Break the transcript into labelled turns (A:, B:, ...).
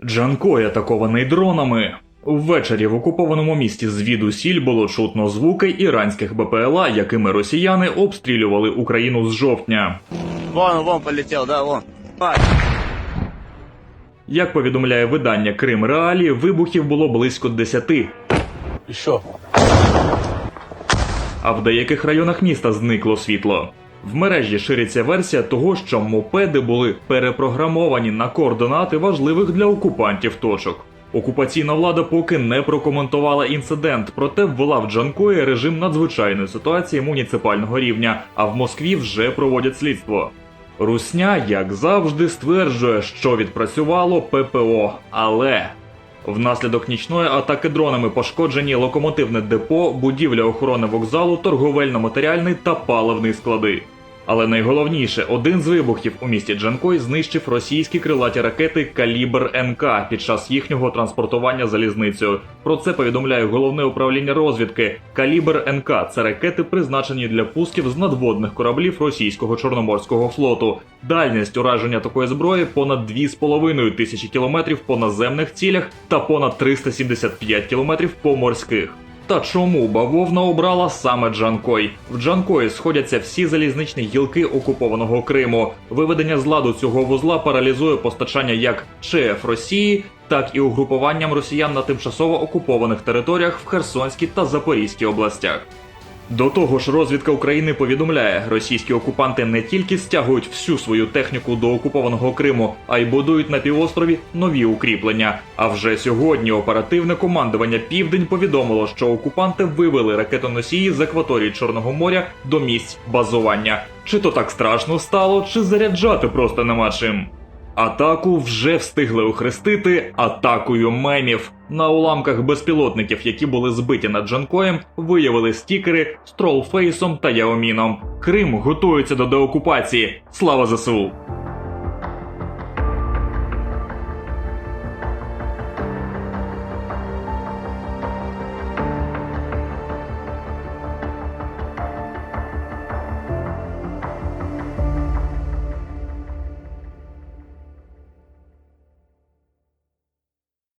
A: Джанкой атакований дронами. Ввечері в окупованому місті звідусіль було чутно звуки іранських БПЛА, якими росіяни обстрілювали Україну з жовтня.
B: Вон, вон полетел, да, вон. А,
A: Як повідомляє видання Крим Реалі, вибухів було близько 10,
C: Еще.
A: а в деяких районах міста зникло світло. В мережі шириться версія того, що мопеди були перепрограмовані на координати важливих для окупантів точок. Окупаційна влада поки не прокоментувала інцидент, проте ввела в Джанкої режим надзвичайної ситуації муніципального рівня, а в Москві вже проводять слідство. Русня, як завжди, стверджує, що відпрацювало ППО, але Внаслідок нічної атаки дронами пошкоджені локомотивне депо, будівля охорони вокзалу, торговельно-матеріальний та паливний склади. Але найголовніше, один з вибухів у місті Джанкой знищив російські крилаті ракети Калібр НК під час їхнього транспортування залізницею. Про це повідомляє головне управління розвідки. Калібр НК це ракети, призначені для пусків з надводних кораблів російського чорноморського флоту. Дальність ураження такої зброї понад 2,5 тисячі кілометрів по наземних цілях та понад 375 кілометрів по морських. Та чому бавовна обрала саме Джанкой? В Джанкої сходяться всі залізничні гілки окупованого Криму. Виведення з ладу цього вузла паралізує постачання як ЧФ Росії, так і угрупуванням росіян на тимчасово окупованих територіях в Херсонській та Запорізькій областях. До того ж, розвідка України повідомляє, російські окупанти не тільки стягують всю свою техніку до окупованого Криму, а й будують на півострові нові укріплення. А вже сьогодні оперативне командування Південь повідомило, що окупанти вивели ракетоносії з акваторії Чорного моря до місць базування. Чи то так страшно стало, чи заряджати просто нема чим. Атаку вже встигли охрестити атакою мемів. На уламках безпілотників, які були збиті над Джанкоєм, виявили стікери з тролфейсом та яоміном. Крим готується до деокупації. Слава ЗСУ!